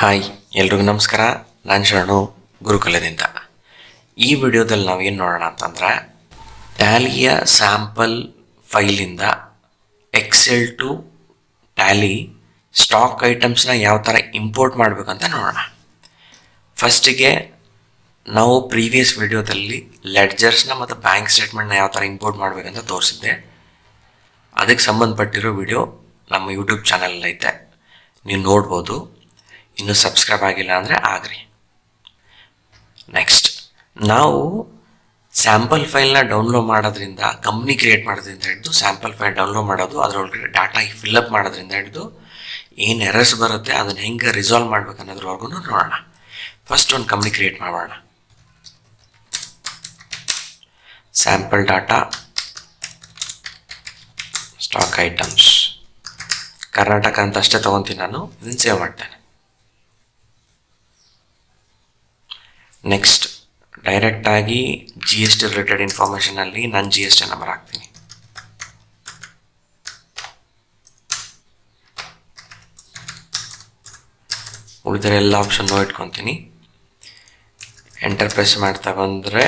Hi, ಎಲ್ರಿಗೂ ನಮಸ್ಕಾರ. ನಾನು ಶರಣು, ಗುರುಕುಲದಿಂದ. ಈ ವಿಡಿಯೋದಲ್ಲಿ ನಾವೇನು ನೋಡೋಣ ಅಂತಂದರೆ, ಟ್ಯಾಲಿಯ ಸ್ಯಾಂಪಲ್ ಫೈಲಿಂದ ಎಕ್ಸೆಲ್ ಟು ಟ್ಯಾಲಿ ಸ್ಟಾಕ್ ಐಟಮ್ಸ್ನ ಯಾವ ಥರ ಇಂಪೋರ್ಟ್ ಮಾಡಬೇಕಂತ ನೋಡೋಣ. ಫಸ್ಟಿಗೆ ನಾವು ಪ್ರೀವಿಯಸ್ ವಿಡಿಯೋದಲ್ಲಿ ಲೆಡ್ಜರ್ಸ್ನ ಮತ್ತು ಬ್ಯಾಂಕ್ ಸ್ಟೇಟ್ಮೆಂಟ್ನ ಯಾವ ಥರ ಇಂಪೋರ್ಟ್ ಮಾಡಬೇಕಂತ ತೋರಿಸಿದ್ದೆ. ಅದಕ್ಕೆ ಸಂಬಂಧಪಟ್ಟಿರೋ ವಿಡಿಯೋ ನಮ್ಮ ಯೂಟ್ಯೂಬ್ ಚಾನಲಲ್ಲೈತೆ ನೀವು ನೋಡ್ಬೋದು. ಇನ್ನೂ ಸಬ್ಸ್ಕ್ರೈಬ್ ಆಗಿಲ್ಲ ಅಂದರೆ ಆಗ್ರಿ. ನೆಕ್ಸ್ಟ್ ನಾವು ಸ್ಯಾಂಪಲ್ ಫೈಲ್ನ ಡೌನ್ಲೋಡ್ ಮಾಡೋದ್ರಿಂದ ಕಂಪ್ನಿ ಕ್ರಿಯೇಟ್ ಮಾಡೋದ್ರಿಂದ ಹಿಡಿದು ಸ್ಯಾಂಪಲ್ ಫೈಲ್ ಡೌನ್ಲೋಡ್ ಮಾಡೋದು, ಅದರೊಳಗಡೆ ಡಾಟಾ ಫಿಲ್ಅಪ್ ಮಾಡೋದ್ರಿಂದ ಹಿಡಿದು ಏನು ಎರರ್ಸ್ ಬರುತ್ತೆ, ಅದನ್ನು ಹೆಂಗೆ ರಿಸಾಲ್ವ್ ಮಾಡ್ಬೇಕು ಅನ್ನೋದ್ರವರೆಗೂ ನೋಡೋಣ. ಫಸ್ಟ್ ಒಂದು ಕಂಪ್ನಿ ಕ್ರಿಯೇಟ್ ಮಾಡೋಣ. Sample data stock items Karnataka ಅಂತ ಅಷ್ಟೇ ತೊಗೊತೀನಿ ನಾನು, ಇದನ್ನು ಸೇವ್ ಮಾಡ್ತೇನೆ. ನೆಕ್ಸ್ಟ್ ಡೈರೆಕ್ಟಾಗಿ ಜಿ ಎಸ್ ಟಿ ರಿಲೇಟೆಡ್ ಇನ್ಫಾರ್ಮೇಷನಲ್ಲಿ ನಾನು ಜಿ ಎಸ್ ಟಿ ನಂಬರ್ ಹಾಕ್ತೀನಿ ಉಳಿದರೆ ಎಲ್ಲ ಆಪ್ಷನ್ನು ಇಟ್ಕೊತೀನಿ. ಎಂಟರ್ ಪ್ರೆಸ್ ಮಾಡ್ತಾ ಬಂದರೆ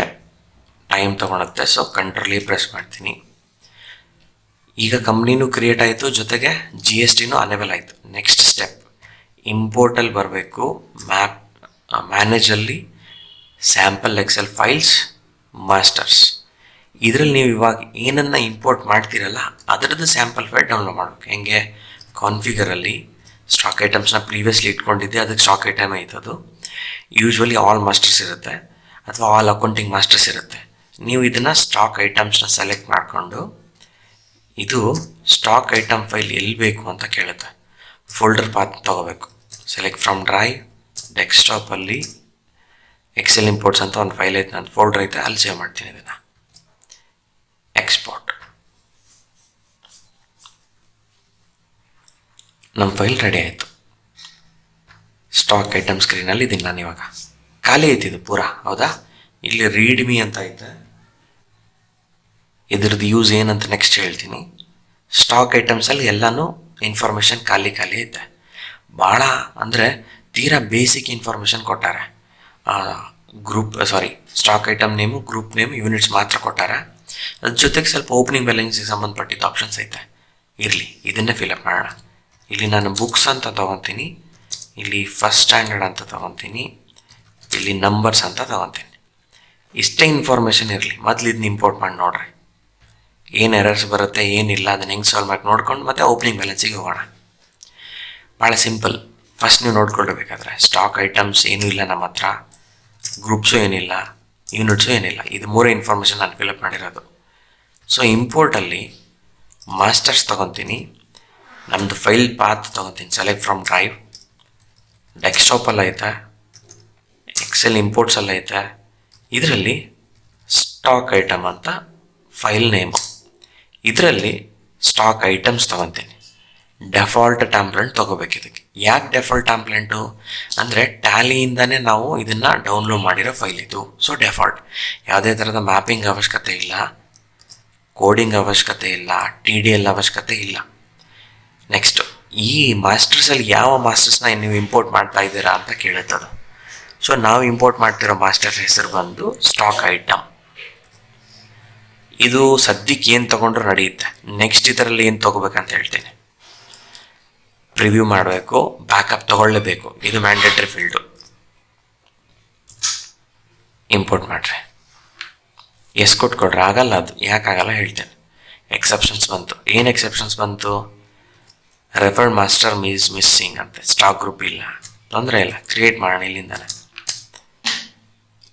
ಟೈಮ್ ತೊಗೊಳುತ್ತೆ ಸೊ ಕಂಟ್ರೋಲಿ ಪ್ರೆಸ್ ಮಾಡ್ತೀನಿ. ಈಗ ಕಂಪ್ನಿನೂ ಕ್ರಿಯೇಟ್ ಆಯಿತು, ಜೊತೆಗೆ ಜಿ ಎಸ್ ಟಿನೂ ಅನೇಬಲ್ ಆಯಿತು. ನೆಕ್ಸ್ಟ್ ಸ್ಟೆಪ್ ಇಂಪೋರ್ಟಲ್ಲಿ ಬರಬೇಕು, ಮ್ಯಾಪ್ ಮ್ಯಾನೇಜಲ್ಲಿ ಸ್ಯಾಂಪಲ್ ಎಕ್ಸೆಲ್ ಫೈಲ್ಸ್ ಮಾಸ್ಟರ್ಸ್ ಇದರಲ್ಲಿ ನೀವು ಇವಾಗ ಏನನ್ನು ಇಂಪೋರ್ಟ್ ಮಾಡ್ತೀರಲ್ಲ, ಅದರದ್ದು ಸ್ಯಾಂಪಲ್ ಫೈಲ್ ಡೌನ್ಲೋಡ್ ಮಾಡಬೇಕು. ಹೆಂಗೆ? ಕಾನ್ಫಿಗರಲ್ಲಿ ಸ್ಟಾಕ್ ಐಟಮ್ಸ್ನ ಪ್ರೀವಿಯಸ್ಲಿ ಇಟ್ಕೊಂಡಿದ್ದೆ, ಅದಕ್ಕೆ ಸ್ಟಾಕ್ ಐಟಮ್ ಐತದು ಯೂಶ್ವಲಿ ಆಲ್ ಮಾಸ್ಟರ್ಸ್ ಇರುತ್ತೆ, ಅಥವಾ ಆಲ್ ಅಕೌಂಟಿಂಗ್ ಮಾಸ್ಟರ್ಸ್ ಇರುತ್ತೆ. ನೀವು ಇದನ್ನು ಸ್ಟಾಕ್ ಐಟಮ್ಸ್ನ ಸೆಲೆಕ್ಟ್ ಮಾಡಿಕೊಂಡು, ಇದು ಸ್ಟಾಕ್ ಐಟಮ್ ಫೈಲ್ ಎಲ್ಲಿ ಬೇಕು ಅಂತ ಕೇಳುತ್ತೆ. ಫೋಲ್ಡರ್ ಪಾತ್ ತೊಗೋಬೇಕು. ಸೆಲೆಕ್ಟ್ ಫ್ರಮ್ ಡ್ರೈವ್ ಡೆಸ್ಕ್ಟಾಪಲ್ಲಿ ಎಕ್ಸೆಲ್ ಇಂಪೋರ್ಟ್ಸ್ ಅಂತ ಒಂದು ಫೈಲ್ ಐತೆ, ನಾನು ಫೋಲ್ಡರ್ ಐತೆ, ಅಲ್ಲಿ ಸೇವ್ ಮಾಡ್ತೀನಿ ಇದನ್ನು. ಎಕ್ಸ್ಪೋರ್ಟ್ ನಮ್ಮ ಫೈಲ್ ರೆಡಿ ಆಯಿತು. ಸ್ಟಾಕ್ ಐಟಮ್ ಸ್ಕ್ರೀನಲ್ಲಿ ಇದ್ದೀನಿ ನಾನು ಇವಾಗ. ಖಾಲಿ ಐತಿ ಇದು ಪೂರಾ, ಹೌದಾ? ಇಲ್ಲಿ ರೀಡ್ ಮೀ ಅಂತ ಐತೆ. ಇದ್ರದ್ದು ಯೂಸ್ ಏನಂತ ನೆಕ್ಸ್ಟ್ ಹೇಳ್ತೀನಿ. ಸ್ಟಾಕ್ ಐಟಮ್ಸಲ್ಲಿ ಎಲ್ಲನೂ ಇನ್ಫಾರ್ಮೇಷನ್ ಖಾಲಿ ಖಾಲಿ ಐತೆ. ಭಾಳ ಅಂದರೆ ತೀರಾ basic information ಕೊಟ್ಟಾರೆ. Group sorry stock item name group name units ಮಾತ್ರ ಕೊಟ್ಟಾರೆ. ಅದ್ರ ಜೊತೆಗೆ ಸ್ವಲ್ಪ ಓಪನಿಂಗ್ ಬ್ಯಾಲೆನ್ಸಿಗೆ ಸಂಬಂಧಪಟ್ಟಿದ್ದ ಆಪ್ಷನ್ಸ್ ಐತೆ. ಇರಲಿ, ಇದನ್ನೇ ಫಿಲಪ್ ಮಾಡೋಣ. ಇಲ್ಲಿ ನಾನು ಬುಕ್ಸ್ ಅಂತ ತೊಗೊತೀನಿ. ಇಲ್ಲಿ ಫಸ್ಟ್ ಸ್ಟ್ಯಾಂಡರ್ಡ್ ಅಂತ ತೊಗೊತೀನಿ. ಇಲ್ಲಿ ನಂಬರ್ಸ್ ಅಂತ ತೊಗೊತೀನಿ. ಇಷ್ಟೇ ಇನ್ಫಾರ್ಮೇಷನ್ ಇರಲಿ, ಮೊದಲು ಇದನ್ನ ಇಂಪೋರ್ಟ್ ಮಾಡಿ ನೋಡ್ರಿ. ಏನು ಎರರ್ಸ್ ಬರುತ್ತೆ ಏನಿಲ್ಲ ಅದನ್ನ ಹೆಂಗೆ ಸಾಲ್ವ್ ಮಾಡಿ ನೋಡ್ಕೊಂಡು ಮತ್ತೆ ಓಪನಿಂಗ್ ಬ್ಯಾಲೆನ್ಸಿಗೆ ಹೋಗೋಣ. ಭಾಳ ಸಿಂಪಲ್ ಫಸ್ಟ್ ನೀವು ನೋಡ್ಕೊಳ್ಬೇಕಾದ್ರೆ ಸ್ಟಾಕ್ ಐಟಮ್ಸ್ ಏನೂ ಇಲ್ಲ ನಮ್ಮ ಹತ್ರ. ಗ್ರೂಪ್ಸು ಏನಿಲ್ಲ ಯೂನಿಟ್ಸು ಏನಿಲ್ಲ ಇದು ಮೂರೇ ಇನ್ಫಾರ್ಮೇಷನ್ ನಾನು ಫಿಲಪ್ ಮಾಡಿರೋದು. ಸೊ ಇಂಪೋರ್ಟಲ್ಲಿ ಮಾಸ್ಟರ್ಸ್ ತೊಗೊತೀನಿ. ನಮ್ಮದು ಫೈಲ್ ಪಾತ್ ತೊಗೊತೀನಿ ಸೆಲೆಕ್ಟ್ ಫ್ರಮ್ ಡ್ರೈವ್ ಡೆಸ್ಕ್ಟಾಪಲ್ಲಿ ಐತೆ ಎಕ್ಸೆಲ್ ಇಂಪೋರ್ಟ್ಸಲ್ಲಿ ಐತೆ. ಇದರಲ್ಲಿ ಸ್ಟಾಕ್ ಐಟಮ್ ಅಂತ ಫೈಲ್ ನೇಮು ಇದರಲ್ಲಿ ಸ್ಟಾಕ್ ಐಟಮ್ಸ್ ತೊಗೊತೀನಿ. ಡೆಫಾಲ್ಟ್ ಟ್ಯಾಂಪ್ಲೆಂಟ್ ತೊಗೋಬೇಕು ಇದಕ್ಕೆ. ಯಾಕೆ ಡೆಫಾಲ್ಟ್ ಟ್ಯಾಂಪ್ಲೆಂಟು ಅಂದರೆ ಟ್ಯಾಲಿಯಿಂದನೇ ನಾವು ಇದನ್ನು ಡೌನ್ಲೋಡ್ ಮಾಡಿರೋ ಫೈಲ್ ಇದು. ಸೊ ಡೆಫಾಲ್ಟ್ ಯಾವುದೇ ಥರದ ಮ್ಯಾಪಿಂಗ್ ಅವಶ್ಯಕತೆ ಇಲ್ಲ. ಕೋಡಿಂಗ್ ಅವಶ್ಯಕತೆ ಇಲ್ಲ. ಟಿ ಡಿ ಎಲ್ ಅವಶ್ಯಕತೆ ಇಲ್ಲ. ನೆಕ್ಸ್ಟ್ ಈ ಮಾಸ್ಟರ್ಸಲ್ಲಿ ಯಾವ ಮಾಸ್ಟರ್ಸ್ನ ನೀವು ಇಂಪೋರ್ಟ್ ಮಾಡ್ತಾ ಇದ್ದೀರಾ ಅಂತ ಕೇಳುತ್ತದು. ಸೊ ನಾವು ಇಂಪೋರ್ಟ್ ಮಾಡ್ತಿರೋ ಮಾಸ್ಟರ್ ಹೆಸರು ಬಂದು ಸ್ಟಾಕ್ ಐಟಮ್ ಇದು ಸದ್ಯಕ್ಕೆ ಏನು ತೊಗೊಂಡ್ರೂ ನಡೆಯುತ್ತೆ ನೆಕ್ಸ್ಟ್ ಇದರಲ್ಲಿ ಏನು ತೊಗೋಬೇಕಂತ ಹೇಳ್ತೀನಿ. ಪ್ರಿವ್ಯೂ ಮಾಡಬೇಕು ಬ್ಯಾಕಪ್ ತಗೊಳ್ಳಬೇಕು. ಇದು ಮ್ಯಾಂಡೇಟ್ರಿ ಫೀಲ್ಡು ಇಂಪೋರ್ಟ್ ಮಾಡಿರಿ. ಎಷ್ಟು ಕೊಟ್ಟು ಕೊಡ್ರಿ. ಆಗಲ್ಲ ಅದು. ಯಾಕಾಗಲ್ಲ ಹೇಳ್ತೇನೆ. ಎಕ್ಸೆಪ್ಷನ್ಸ್ ಬಂತು. ಏನು ಎಕ್ಸೆಪ್ಷನ್ಸ್ ಬಂತು? ರೆಫರ್ಡ್ ಮಾಸ್ಟರ್ ಮೀಸ್ ಮಿಸ್ಸಿಂಗ್ ಅಂತ. ಸ್ಟಾಕ್ ಗ್ರೂಪ್ ಇಲ್ಲ. ತೊಂದರೆ ಇಲ್ಲ. ಕ್ರಿಯೇಟ್ ಮಾಡೋಣ ಇಲ್ಲಿಂದಾನೆ.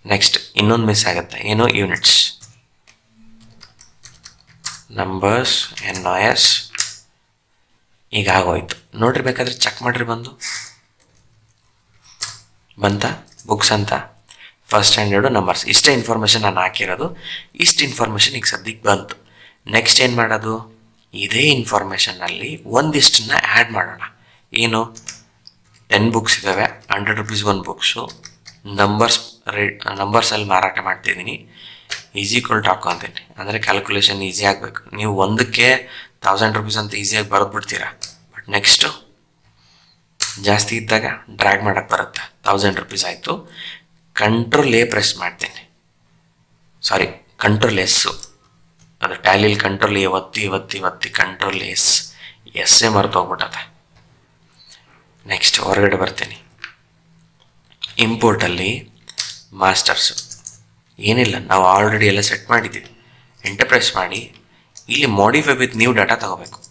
ನೆಕ್ಸ್ಟ್ ಇನ್ನೊಂದು ಮಿಸ್ ಆಗುತ್ತೆ. ಏನು? ಯೂನಿಟ್ಸ್ ನಂಬರ್ಸ್ ಎನ್ ಎಸ್ ಈಗ ಆಗೋಯ್ತು. ನೋಡ್ರಿ ಬೇಕಾದ್ರೆ ಚೆಕ್ ಮಾಡಿರಿ ಬಂದು. ಬಂತ? ಬುಕ್ಸ್ ಅಂತ? ಫಸ್ಟ್ ಸ್ಟ್ಯಾಂಡರ್ಡು ನಂಬರ್ಸ್ ಇಷ್ಟೇ ಇನ್ಫಾರ್ಮೇಷನ್ ನಾನು ಹಾಕಿರೋದು. ಇಷ್ಟು ಇನ್ಫಾರ್ಮೇಷನ್ ಈಗ ಸದ್ಯಕ್ಕೆ ಬಂತು. ನೆಕ್ಸ್ಟ್ ಏನು ಮಾಡೋದು? ಇದೇ ಇನ್ಫಾರ್ಮೇಷನ್ನಲ್ಲಿ ಒಂದಿಷ್ಟನ್ನ ಆ್ಯಡ್ ಮಾಡೋಣ. ಏನು? ಟೆನ್ ಬುಕ್ಸ್ ಇದ್ದಾವೆ ಹಂಡ್ರೆಡ್ ರುಪೀಸ್ ಒಂದು ಬುಕ್ಸು ನಂಬರ್ಸ್ ರೇಟ್ ನಂಬರ್ಸಲ್ಲಿ ಮಾರಾಟ ಮಾಡ್ತಿದ್ದೀನಿ. ಈಸಿ ಈಕ್ವಲ್ ಹಾಕೊತೀನಿ ಅಂದರೆ ಕ್ಯಾಲ್ಕುಲೇಷನ್ ಈಸಿ ಆಗಬೇಕು. ನೀವು ಒಂದಕ್ಕೆ ತೌಸಂಡ್ ರುಪೀಸ್ ಅಂತ ಈಸಿಯಾಗಿ ಬರೆದ್ಬಿಡ್ತೀರಾ? ಬಟ್ ನೆಕ್ಸ್ಟು ಜಾಸ್ತಿ ಇದ್ದಾಗ ಡ್ರ್ಯಾಗ್ ಮಾಡೋಕ್ಕೆ ಬರುತ್ತೆ. ತೌಸಂಡ್ ರುಪೀಸ್ ಆಯಿತು. ಕಂಟ್ರೋಲ್ ಎ ಪ್ರೆಸ್ ಮಾಡ್ತೀನಿ. ಸಾರಿ ಕಂಟ್ರೋಲ್ ಎಸ್ಸು ಅದು ಟ್ಯಾಲಿಲಿ ಕಂಟ್ರೋಲ್ ಎ ಒತ್ತಿ ಒತ್ತಿ ಒತ್ತಿ ಕಂಟ್ರೋಲ್ ಎಸ್ ಎಸ್ಸೇ ಮರೆತು ಹೋಗ್ಬಿಟ್ಟದೆ ನೆಕ್ಸ್ಟ್ ಹೊರಗಡೆ ಬರ್ತೀನಿ. ಇಂಪೋರ್ಟಲ್ಲಿ ಮಾಸ್ಟರ್ಸು ಏನಿಲ್ಲ, ನಾವು ಆಲ್ರೆಡಿ ಎಲ್ಲ ಸೆಟ್ ಮಾಡಿದ್ದೀವಿ. ಎಂಟರ್ಪ್ರೈಸ್ ಮಾಡಿ ಇಲ್ಲಿ ಮಾಡಿಫೈ ವಿತ್ ನ್ಯೂ ಡಾಟಾ ತಗೋಬೇಕು.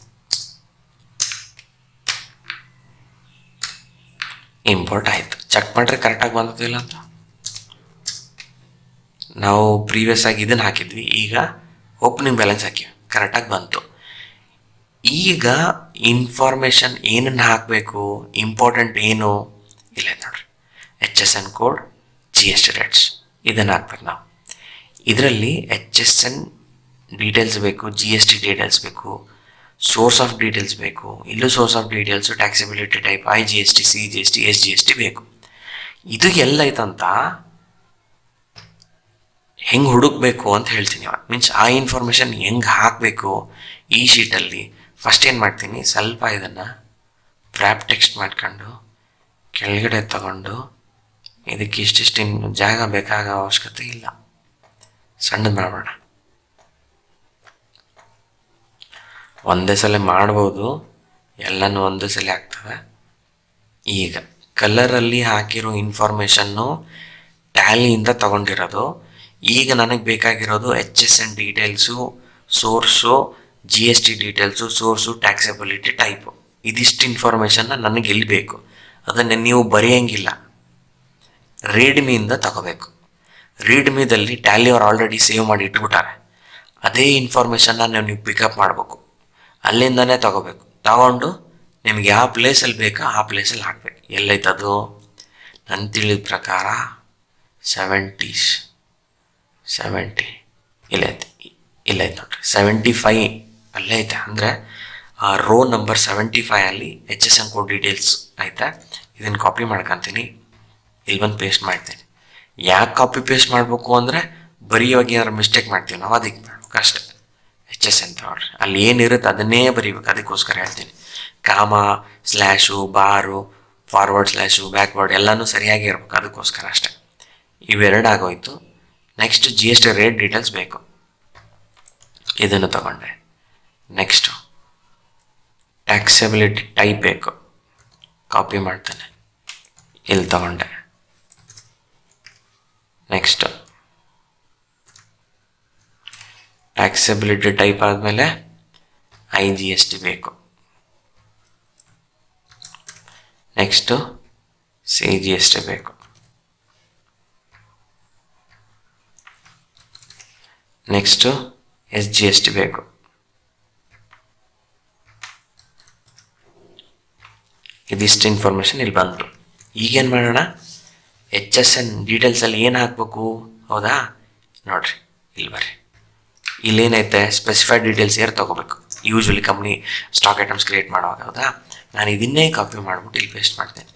ಇಂಪೋರ್ಟ್ ಆಯಿತು. ಚೆಕ್ ಮಾಡ್ರೆ ಕರೆಕ್ಟಾಗಿ ಬಂದಿಲ್ಲ ಅಂತ? ನಾವು ಪ್ರೀವಿಯಸ್ ಆಗಿ ಇದನ್ನ ಹಾಕಿದ್ವಿ. ಈಗ ಓಪನಿಂಗ್ ಬ್ಯಾಲೆನ್ಸ್ ಹಾಕಿವಿ ಕರೆಕ್ಟಾಗಿ ಬಂತು. ಈಗ ಇನ್ಫಾರ್ಮೇಷನ್ ಏನನ್ನು ಹಾಕಬೇಕು? ಇಂಪಾರ್ಟೆಂಟ್ ಏನು? ಇಲ್ಲ ನೋಡ್ರಿ. H S N code G S T rates ಇದನ್ನು ಹಾಕ್ಬೇಕು ನಾವು. ಇದರಲ್ಲಿ ಎಚ್ ಎಸ್ ಎನ್ ಡೀಟೇಲ್ಸ್ ಬೇಕು ಜಿ ಎಸ್ ಟಿ ಡೀಟೇಲ್ಸ್ ಬೇಕು ಸೋರ್ಸ್ ಆಫ್ ಡೀಟೇಲ್ಸ್ ಬೇಕು, ಇಲ್ಲೂ source of details taxability type I G S T C G S T S G S T ಬೇಕು. ಇದು ಎಲ್ಲ ಐತಂತ ಹೆಂಗೆ ಹುಡುಕ್ಬೇಕು ಅಂತ ಹೇಳ್ತೀನಿ ಮೀನ್ಸ್ ಆ ಇನ್ಫಾರ್ಮೇಷನ್ ಹೆಂಗೆ ಹಾಕಬೇಕು ಈ ಶೀಟಲ್ಲಿ. ಫಸ್ಟ್ ಏನು ಮಾಡ್ತೀನಿ, ಸ್ವಲ್ಪ ಇದನ್ನು ಫ್ರಾಪ್ ಟೆಕ್ಸ್ಟ್ ಮಾಡ್ಕೊಂಡು ಕೆಳಗಡೆ ತಗೊಂಡು ಇದಕ್ಕೆ ಇಷ್ಟಿಷ್ಟು ಜಾಗ ಬೇಕಾಗೋ ಅವಶ್ಯಕತೆ ಇಲ್ಲ. ಸಣ್ಣದು ಮಾಡೋಣ ಒಂದೇ ಸಲ ಮಾಡ್ಬೋದು, ಎಲ್ಲನೂ ಒಂದೇ ಸಲ ಆಗ್ತವೆ. ಈಗ, ಕಲರಲ್ಲಿ ಹಾಕಿರೋ ಇನ್ಫಾರ್ಮೇಷನ್ನು ಟ್ಯಾಲಿಯಿಂದ ತಗೊಂಡಿರೋದು. ಈಗ ನನಗೆ ಬೇಕಾಗಿರೋದು H S N details source G S T details source taxability type ಇದಿಷ್ಟು ಇನ್ಫಾರ್ಮೇಷನ್ನ ನನಗೆ ಎಲ್ಲಿ ಬೇಕು. ಅದನ್ನು ನೀವು ಬರೆಯೋಂಗಿಲ್ಲ. ರೀಡ್ಮಿಯಿಂದ ತಗೋಬೇಕು. ರೀಡ್ಮಿದಲ್ಲಿ ಟ್ಯಾಲಿ ಅವ್ರು ಆಲ್ರೆಡಿ ಸೇವ್ ಮಾಡಿ ಇಟ್ಬಿಟ್ಟಾರೆ. ಅದೇ ಇನ್ಫಾರ್ಮೇಷನ್ನ ನೀವು ಪಿಕಪ್ ಮಾಡಬೇಕು. ಅಲ್ಲಿಂದನೇ ತಗೋಬೇಕು. ತಗೊಂಡು ನಿಮ್ಗೆ ಯಾವ ಪ್ಲೇಸಲ್ಲಿ ಬೇಕೋ ಆ ಪ್ಲೇಸಲ್ಲಿ ಹಾಕ್ಬೇಕು. ಎಲ್ಲೈತದು? ನನ್ನ ತಿಳಿದ ಪ್ರಕಾರ ಸೆವೆಂಟೀಸ್ ಸೆವೆಂಟಿ ಇಲ್ಲೈತೆ. ಇಲ್ಲೈತೆ ನೋಡ್ರಿ. ಸೆವೆಂಟಿ ಫೈ ಅಲ್ಲೇ ಐತೆ. ಅಂದರೆ ಆ ರೋ ನಂಬರ್ ಸೆವೆಂಟಿ ಫೈ ಅಲ್ಲಿ H S N code details ಐತೆ. ಇದನ್ನು ಕಾಪಿ ಮಾಡ್ಕೊತೀನಿ. ಇಲ್ಲಿ ಬಂದು ಪೇಸ್ಟ್ ಮಾಡ್ತೀನಿ. ಯಾಕೆ ಕಾಪಿ ಪೇಸ್ಟ್ ಮಾಡಬೇಕು ಅಂದರೆ ಬರೀವಾಗಿ ಏನಾರು ಮಿಸ್ಟೇಕ್ ಮಾಡ್ತೀವಿ. ನಾವು ಅದಕ್ಕೆ ಮಾಡ್ಬೇಕು. ಅಷ್ಟೇ. ಎಸ್ ಅಂತ ನೋಡ್ರಿ ಅಲ್ಲಿ ಏನಿರುತ್ತೆ ಅದನ್ನೇ ಬರೀಬೇಕು. ಅದಕ್ಕೋಸ್ಕರ ಹೇಳ್ತೀನಿ. ಕಾಮ ಸ್ಲ್ಯಾಶು ಬಾರು ಫಾರ್ವರ್ಡ್ ಸ್ಲ್ಯಾಶು ಬ್ಯಾಕ್ವರ್ಡ್ ಎಲ್ಲನೂ ಸರಿಯಾಗಿ ಇರಬೇಕು. ಅದಕ್ಕೋಸ್ಕರ ಅಷ್ಟೇ. ಇವೆರಡು ಆಗೋಯ್ತು next G S T rate details ಬೇಕು. ಇದನ್ನು ತಗೊಂಡೆ. ನೆಕ್ಸ್ಟು ಟ್ಯಾಕ್ಸೆಬಿಲಿಟಿ ಟೈಪ್ ಬೇಕು. ಕಾಪಿ ಮಾಡ್ತೇನೆ. ಇಲ್ಲಿ ತಗೊಂಡೆ. ನೆಕ್ಸ್ಟ್ ಟ್ಯಾಕ್ಸಬಿಲಿಟಿ ಟೈಪ್ ಆದಮೇಲೆ ಐ ಜಿ ಎಸ್ ಟಿ ಬೇಕು. Next C G S T ಬೇಕು. Next S G S T ಬೇಕು. ಇದಿಷ್ಟು ಇನ್ಫಾರ್ಮೇಷನ್ ಇಲ್ಲಿ ಬಂತು. ಈಗೇನು ಮಾಡೋಣ? ಎಚ್ ಎಸ್ ಎನ್ ಡೀಟೇಲ್ಸಲ್ಲಿ ಏನು ಹಾಕಬೇಕು? ಹೌದಾ? ನೋಡ್ರಿ, ಇಲ್ಲಿ ಬರ್ರಿ. ಇಲ್ಲೇನೈತೆ? ಸ್ಪೆಸಿಫೈಡ್ ಡೀಟೇಲ್ಸ್ ಏರ್ ತೊಗೋಬೇಕು? Usually company stock items create ಮಾಡುವಾಗ, ಹೌದಾ? ನಾನು ಇದನ್ನೇ ಕಾಪಿ ಮಾಡಿಬಿಟ್ಟು ಇಲ್ಲಿ ಪೇಸ್ಟ್ ಮಾಡ್ತೀನಿ.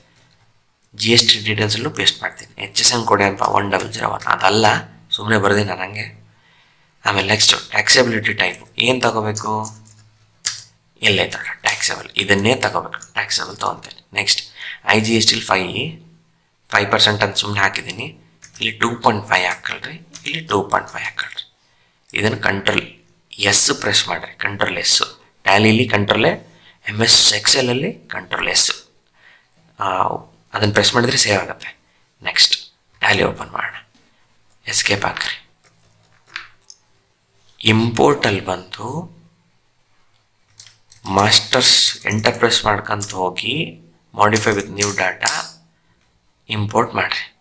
ಜಿ ಎಸ್ ಟಿ ಡೀಟೇಲ್ಸಲ್ಲೂ ಪೇಸ್ಟ್ ಮಾಡ್ತೀನಿ. ಎಚ್ ಎಸ್ ಎನ್ ಕೊಡಿ ಅಂತ ಒನ್ ಡಬಲ್ ಜೀರೋ ಒನ್ ಅದಲ್ಲ ಸುಮ್ಮನೆ ಬರ್ದೆ ನಾನು ಹಂಗೆ. ಆಮೇಲೆ ನೆಕ್ಸ್ಟು ಟ್ಯಾಕ್ಸಬಿಲಿಟಿ ಟೈಪ್ ಏನು ತಗೋಬೇಕು? ಎಲ್ಲ ತಗೊಳ್ಳ ಟ್ಯಾಕ್ಸಬಲ್ ಇದನ್ನೇ ತಗೋಬೇಕು. ಟ್ಯಾಕ್ಸಬಲ್ ತೊಗೊತೇನೆ. ನೆಕ್ಸ್ಟ್ ಐ ಜಿ ಎಸ್ ಟಿಲಿ ಫೈ ಫೈವ್ ಪರ್ಸೆಂಟ್ ಅಂತ ಸುಮ್ಮನೆ ಹಾಕಿದ್ದೀನಿ. ಇಲ್ಲಿ ಟೂ ಪಾಯಿಂಟ್ ಫೈವ್ ಹಾಕಲ್ರಿ? ಇಲ್ಲಿ ಟೂ ಪಾಯಿಂಟ್ ಫೈವ್ ಹಾಕೊಳ್ರಿ ಇದನ್ನು ಕಂಟ್ರೋಲ್ ಎಸ್ ಪ್ರೆಸ್ ಮಾಡಿರಿ. ಕಂಟ್ರೋಲ್ ಎಸ್ಸು ಟ್ಯಾಲಿಲಿ ಕಂಟ್ರೋಲೆ ಎಂ ಎಸ್ ಎಕ್ಸೆಲಲ್ಲಿ ಕಂಟ್ರೋಲ್ ಎಸ್ಸು ಅದನ್ನು ಪ್ರೆಸ್ ಮಾಡಿದ್ರೆ ಸೇವ್ ಆಗುತ್ತೆ. ನೆಕ್ಸ್ಟ್ ಟ್ಯಾಲಿ ಓಪನ್ ಮಾಡೋಣ. ಎಸ್ಕೇಪ್ ಹಾಕ್ರಿ. ಇಂಪೋರ್ಟಲ್ಲಿ ಬಂದು ಮಾಸ್ಟರ್ಸ್ ಎಂಟರ್ ಪ್ರೆಸ್ ಮಾಡ್ಕೊಂತ ಹೋಗಿ modify with new data import ಮಾಡಿರಿ.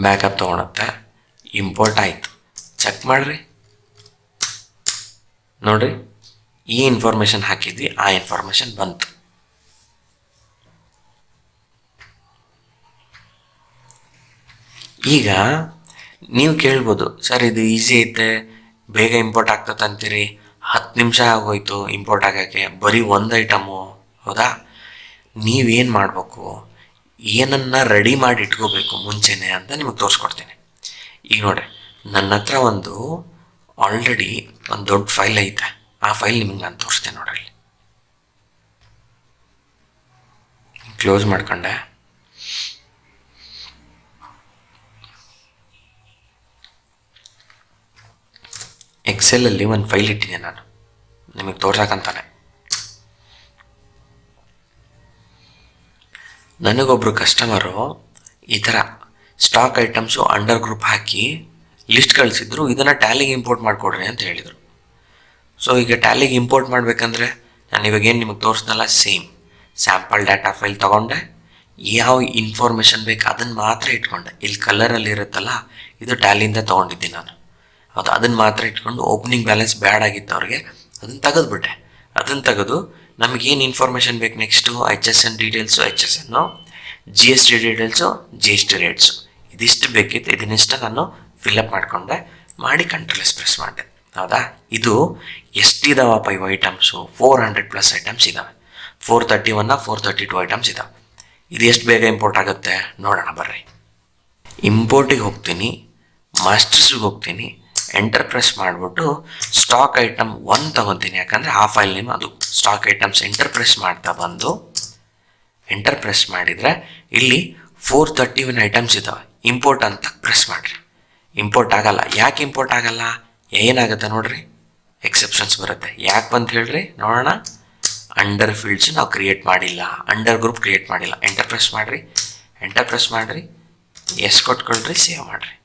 ಬ್ಯಾಕಪ್ ತೊಗೊಳತ್ತೆ. ಇಂಪೋರ್ಟ್ ಆಯಿತು. ಚೆಕ್ ಮಾಡಿರಿ. ನೋಡಿರಿ, ಈ ಇನ್ಫಾರ್ಮೇಷನ್ ಹಾಕಿದ್ವಿ, ಆ ಇನ್ಫಾರ್ಮೇಷನ್ ಬಂತು. ಈಗ, ನೀವು ಕೇಳ್ಬೋದು, ಸರ್, ಇದು ಈಸಿ ಐತೆ, ಬೇಗ ಇಂಪೋರ್ಟ್ ಆಗ್ತದೆ ಅಂತೀರಿ, ಹತ್ತು ನಿಮಿಷ ಆಗೋಯ್ತು ಇಂಪೋರ್ಟ್ ಆಗೋಕ್ಕೆ, ಬರೀ ಒಂದು ಐಟಮು ಹೌದಾ? ನೀವೇನು ಮಾಡಬೇಕು, ಏನನ್ನು ರೆಡಿ ಮಾಡಿ ಇಟ್ಕೋಬೇಕು ಮುಂಚೆನೆ ಅಂತ ನಿಮಗೆ ತೋರಿಸ್ಕೊಡ್ತೀನಿ. ಈಗ ನೋಡ್ರಿ ನನ್ನ ಹತ್ರ ಒಂದು ಆಲ್ರೆಡಿ ಒಂದು ದೊಡ್ಡ ಫೈಲ್ ಐತೆ. ಆ ಫೈಲ್ ನಿಮಗೆ ನಾನು ತೋರಿಸ್ತೇನೆ ನೋಡ್ರಿ ಕ್ಲೋಸ್ ಮಾಡ್ಕೊಂಡೆ. ಎಕ್ಸೆಲಲ್ಲಿ ಒಂದು ಫೈಲ್ ಇಟ್ಟಿದ್ದೆ ನಾನು. ನಿಮಗೆ ತೋರ್ಸಕ್ಕಂತಾನೆ ನನಗೊಬ್ಬರು ಕಸ್ಟಮರು ಈ ಥರ ಸ್ಟಾಕ್ ಐಟಮ್ಸು ಅಂಡರ್ ಗ್ರೂಪ್ ಹಾಕಿ ಲಿಸ್ಟ್ ಕಳಿಸಿದ್ರು, ಇದನ್ನು ಟ್ಯಾಲಿಗೆ ಇಂಪೋರ್ಟ್ ಮಾಡಿಕೊಡ್ರಿ ಅಂತ ಹೇಳಿದರು. ಸೊ ಈಗ ಟ್ಯಾಲಿಗೆ ಇಂಪೋರ್ಟ್ ಮಾಡಬೇಕಂದ್ರೆ ನಾನು ಇವಾಗೇನು ನಿಮಗೆ ತೋರಿಸ್ನಲ್ಲ ಸೇಮ್ ಸ್ಯಾಂಪಲ್ ಡಾಟಾ ಫೈಲ್ ತೊಗೊಂಡೆ, ಯಾವ ಇನ್ಫಾರ್ಮೇಷನ್ ಬೇಕು ಅದನ್ನು ಮಾತ್ರ ಇಟ್ಕೊಂಡೆ. ಇಲ್ಲಿ ಕಲರಲ್ಲಿ ಇರುತ್ತಲ್ಲ, ಇದು ಟ್ಯಾಲಿಯಿಂದ ತೊಗೊಂಡಿದ್ದೀನಿ ನಾನು. ಹೌದು ಅದನ್ನು ಮಾತ್ರ ಇಟ್ಕೊಂಡು ಓಪನಿಂಗ್ ಬ್ಯಾಲೆನ್ಸ್ ಬ್ಯಾಡ್ ಆಗಿತ್ತು ಅವ್ರಿಗೆ ಅದನ್ನು ತೆಗೆದುಬಿಟ್ಟೆ. ಅದನ್ನು ತೆಗೆದು ನಮಗೇನು ಇನ್ಫಾರ್ಮೇಷನ್ ಬೇಕು next H S N details H S N G S T details G S T rates ಇದಿಷ್ಟು ಬೇಕಿತ್ತು ಇದನ್ನಿಷ್ಟ ನಾನು ಫಿಲಪ್ ಮಾಡಿಕೊಂಡೆ, ಮಾಡಿ ಕಂಟ್ರೋಲ್ ಪ್ರೆಸ್ ಮಾಡಿದೆ. ಹೌದಾ? ಇದು ಎಷ್ಟಿದಾವಪ್ಪ ಇವು items four hundred plus items ಇದ್ದಾವೆ ಫೋರ್ ತರ್ಟಿ ಒನ್ನ ಫೋರ್ ತರ್ಟಿ ಟು ಐಟಮ್ಸ್ ಇದ್ದಾವೆ ಇದು ಎಷ್ಟು ಬೇಗ ಇಂಪೋರ್ಟ್ ಆಗುತ್ತೆ? ನೋಡೋಣ, ಬರ್ರಿ. ಇಂಪೋರ್ಟಿಗೆ ಹೋಗ್ತೀನಿ ಮಾಸ್ಟರ್ಸ್ಗೆ ಹೋಗ್ತೀನಿ ಎಂಟರ್ ಪ್ರೆಸ್ ಮಾಡಿಬಿಟ್ಟು ಸ್ಟಾಕ್ ಐಟಮ್ ಒನ್ ತಗೊತೀನಿ. ಯಾಕಂದರೆ ಆ ಫೈಲ್ ನೇಮ್ ಅದು ಸ್ಟಾಕ್ ಐಟಮ್ಸ್ ಎಂಟರ್ ಪ್ರೆಸ್ ಮಾಡ್ತಾ ಬಂದು ಎಂಟರ್ ಪ್ರೆಸ್ ಮಾಡಿದರೆ ಇಲ್ಲಿ ಫೋರ್ ತರ್ಟಿ ಒನ್ ಐಟಮ್ಸ್ ಇದ್ದಾವೆ ಇಂಪೋರ್ಟ್ ಅಂತ ಪ್ರೆಸ್ ಮಾಡಿರಿ. ಇಂಪೋರ್ಟ್ ಆಗಲ್ಲ. ಯಾಕೆ ಇಂಪೋರ್ಟ್ ಆಗಲ್ಲ? ಏನಾಗುತ್ತೆ ನೋಡ್ರಿ? ಎಕ್ಸೆಪ್ಷನ್ಸ್ ಬರುತ್ತೆ. ಯಾಕೆ ಬಂತ ಹೇಳ್ರಿ? ನೋಡೋಣ. ಅಂಡರ್ ಫೀಲ್ಡ್ಸ್ ನಾವು ಕ್ರಿಯೇಟ್ ಮಾಡಿಲ್ಲ. ಅಂಡರ್ ಗ್ರೂಪ್ ಕ್ರಿಯೇಟ್ ಮಾಡಿಲ್ಲ. ಎಂಟರ್ ಪ್ರೆಸ್ ಮಾಡಿರಿ. ಎಂಟರ್ ಪ್ರೆಸ್ ಮಾಡಿರಿ. ಎಸ್ ಕೊಟ್ಕೊಳ್ರಿ ಸೇವ್ ಮಾಡಿರಿ.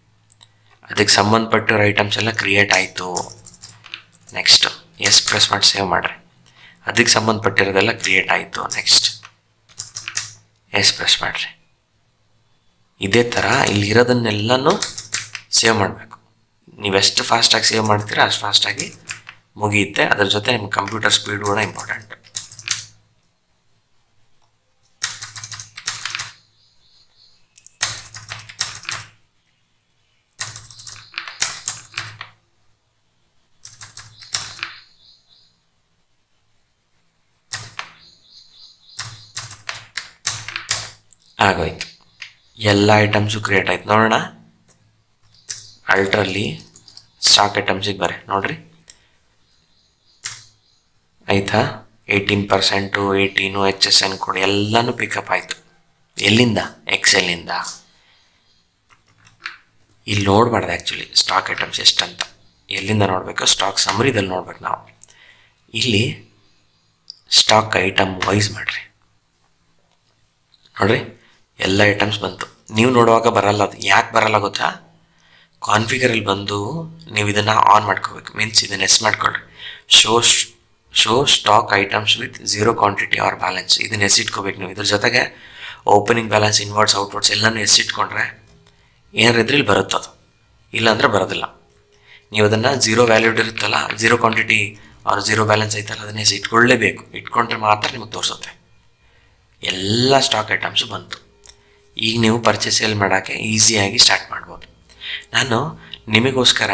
ಅದಕ್ಕೆ ಸಂಬಂಧಪಟ್ಟಿರೋ ಐಟಮ್ಸ್ ಎಲ್ಲ ಕ್ರಿಯೇಟ್ ಆಯಿತು. ನೆಕ್ಸ್ಟ್ ಎಸ್ ಪ್ರೆಸ್ ಮಾಡಿ ಸೇವ್ ಮಾಡಿರಿ. ಅದಕ್ಕೆ ಸಂಬಂಧಪಟ್ಟಿರೋದೆಲ್ಲ ಕ್ರಿಯೇಟ್ ಆಯಿತು. ನೆಕ್ಸ್ಟ್ ಎಸ್ ಪ್ರೆಸ್ ಮಾಡಿರಿ. ಇದೇ ಥರ ಇಲ್ಲಿ ಇರೋದನ್ನೆಲ್ಲನೂ ಸೇವ್ ಮಾಡಬೇಕು. ನೀವೆಷ್ಟು ಫಾಸ್ಟಾಗಿ ಸೇವ್ ಮಾಡ್ತೀರಾ ಅಷ್ಟು ಫಾಸ್ಟಾಗಿ ಮುಗಿಯುತ್ತೆ. ಅದ್ರ ಜೊತೆ ನಿಮ್ಮ ಕಂಪ್ಯೂಟರ್ ಸ್ಪೀಡ್ ಕೂಡ ಇಂಪಾರ್ಟೆಂಟ್ ಆಗೋಯ್ತು. ಎಲ್ಲ ಐಟಮ್ಸು ಕ್ರಿಯೇಟ್ ಆಯ್ತು. ನೋಡೋಣ. ಅಲ್ಟ್ರಲ್ಲಿ ಸ್ಟಾಕ್ ಐಟಮ್ಸಿಗೆ ಬರ್ರಿ ನೋಡ್ರಿ. ಆಯ್ತಾ? Eighteen percent, eighteen H S N ಕೊಡಿ ಎಲ್ಲನೂ ಪಿಕಪ್ ಆಯಿತು. ಎಲ್ಲಿಂದ? ಎಕ್ಸೆಲ್ಲಿಂದ ಇಲ್ಲಿ ನೋಡಬಾರ್ದು ಆ್ಯಕ್ಚುಲಿ ಸ್ಟಾಕ್ ಐಟಮ್ಸ್ ಎಷ್ಟಂತ. ಎಲ್ಲಿಂದ ನೋಡಬೇಕು? ಸ್ಟಾಕ್ ಸಮರಿದಲ್ಲಿ ನೋಡ್ಬೇಕು ನಾವು. ಇಲ್ಲಿ ಸ್ಟಾಕ್ ಐಟಮ್ ವೈಸ್ ಮಾಡಿರಿ. ನೋಡ್ರಿ? ಎಲ್ಲ ಐಟಮ್ಸ್ ಬಂತು. ನೀವು ನೋಡುವಾಗ ಬರಲ್ಲ ಅದು. ಯಾಕೆ ಬರಲ್ಲ ಗೊತ್ತಾ? ಕಾನ್ಫಿಗರಲ್ಲಿ ಬಂದು ನೀವು ಇದನ್ನು ಆನ್ ಮಾಡ್ಕೋಬೇಕು. ಮೀನ್ಸ್ ಇದನ್ನು ಎಸ್ ಮಾಡ್ಕೊಳ್ರಿ. Show show stock items with zero quantity or balance ಇದನ್ನು ಎಸ್ ಇಟ್ಕೋಬೇಕು ನೀವು. ಇದ್ರ ಜೊತೆಗೆ ಓಪನಿಂಗ್ ಬ್ಯಾಲೆನ್ಸ್ ಇನ್ವರ್ಡ್ಸ್ ಔಟ್ವರ್ಡ್ಸ್ ಎಲ್ಲನೂ ಎಸ್ ಇಟ್ಕೊಂಡ್ರೆ ಏನಾರು ಇದ್ರೆ ಇಲ್ಲಿ ಬರುತ್ತೆ ಅದು ಇಲ್ಲಾಂದರೆ ಬರೋದಿಲ್ಲ. ನೀವು ಅದನ್ನು ಝೀರೋ ವ್ಯಾಲ್ಯೂಡ್ ಇರುತ್ತಲ್ಲ ಝೀರೋ ಕ್ವಾಂಟಿಟಿ ಅವ್ರು ಝೀರೋ ಬ್ಯಾಲೆನ್ಸ್ ಐತಲ್ಲ, ಅದನ್ನು ಇಟ್ಕೊಳ್ಳೇಬೇಕು. ಇಟ್ಕೊಂಡ್ರೆ ಮಾತ್ರ ನಿಮಗೆ ತೋರಿಸುತ್ತೆ. ಎಲ್ಲ ಸ್ಟಾಕ್ ಐಟಮ್ಸು ಬಂತು. ಈಗ ನೀವು ಪರ್ಚೇಸ್ ಸೇಲ್ ಮಾಡೋಕ್ಕೆ ಈಸಿಯಾಗಿ ಸ್ಟಾರ್ಟ್ ಮಾಡ್ಬೋದು. ನಾನು ನಿಮಗೋಸ್ಕರ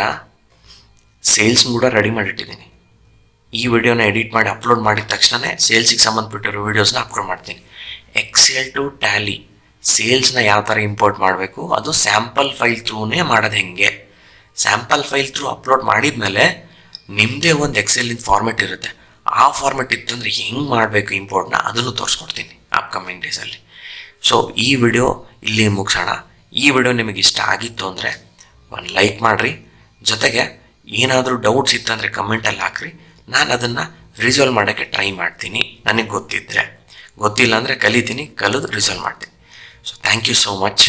ಸೇಲ್ಸ್ ಕೂಡ ರೆಡಿ ಮಾಡಿಟ್ಟಿದ್ದೀನಿ. ಈ ವಿಡಿಯೋನ ಎಡಿಟ್ ಮಾಡಿ ಅಪ್ಲೋಡ್ ಮಾಡಿದ ತಕ್ಷಣ ಸೇಲ್ಸಿಗೆ ಸಂಬಂಧಪಟ್ಟಿರೋ ವೀಡಿಯೋಸ್ನ ಅಪ್ಲೋಡ್ ಮಾಡ್ತೀನಿ. ಎಕ್ಸೆಲ್ ಟು ಟ್ಯಾಲಿ ಸೇಲ್ಸ್ನ ಯಾವ ಥರ ಇಂಪೋರ್ಟ್ ಮಾಡಬೇಕು, ಅದು ಸ್ಯಾಂಪಲ್ ಫೈಲ್ ಥ್ರೂನೇ ಮಾಡೋದು ಹೆಂಗೆ? ಸ್ಯಾಂಪಲ್ ಫೈಲ್ ಥ್ರೂ ಅಪ್ಲೋಡ್ ಮಾಡಿದ ಮೇಲೆ ನಿಮ್ಮದೇ ಒಂದು ಎಕ್ಸೆಲಿನ ಫಾರ್ಮೆಟ್ ಇರುತ್ತೆ. ಆ ಫಾರ್ಮೆಟ್ ಇತ್ತಂದರೆ ಹೆಂಗೆ ಮಾಡಬೇಕು ಇಂಪೋರ್ಟ್ನ ಅದನ್ನು ತೋರಿಸ್ಕೊಡ್ತೀನಿ ಅಪ್ಕಮಿಂಗ್ ಡೇಸಲ್ಲಿ ಸೊ ಈ ವಿಡಿಯೋ ಇಲ್ಲಿ ಮುಗಿಸೋಣ. ಈ ವಿಡಿಯೋ ನಿಮಗೆ ಇಷ್ಟ ಆಗಿತ್ತು ಅಂದರೆ ಒಂದು ಲೈಕ್ ಮಾಡಿರಿ. ಜೊತೆಗೆ ಏನಾದರೂ ಡೌಟ್ಸ್ ಇತ್ತಂದರೆ ಕಮೆಂಟಲ್ಲಿ ಹಾಕ್ರಿ. ನಾನು ಅದನ್ನು ರಿಸಾಲ್ವ್ ಮಾಡೋಕ್ಕೆ ಟ್ರೈ ಮಾಡ್ತೀನಿ. ನನಗೆ ಗೊತ್ತಿದ್ದರೆ ಗೊತ್ತಿಲ್ಲ ಅಂದರೆ ಕಲಿತೀನಿ, ಕಲಿದು ರಿಸಾಲ್ವ್ ಮಾಡ್ತೀನಿ. So thank you so much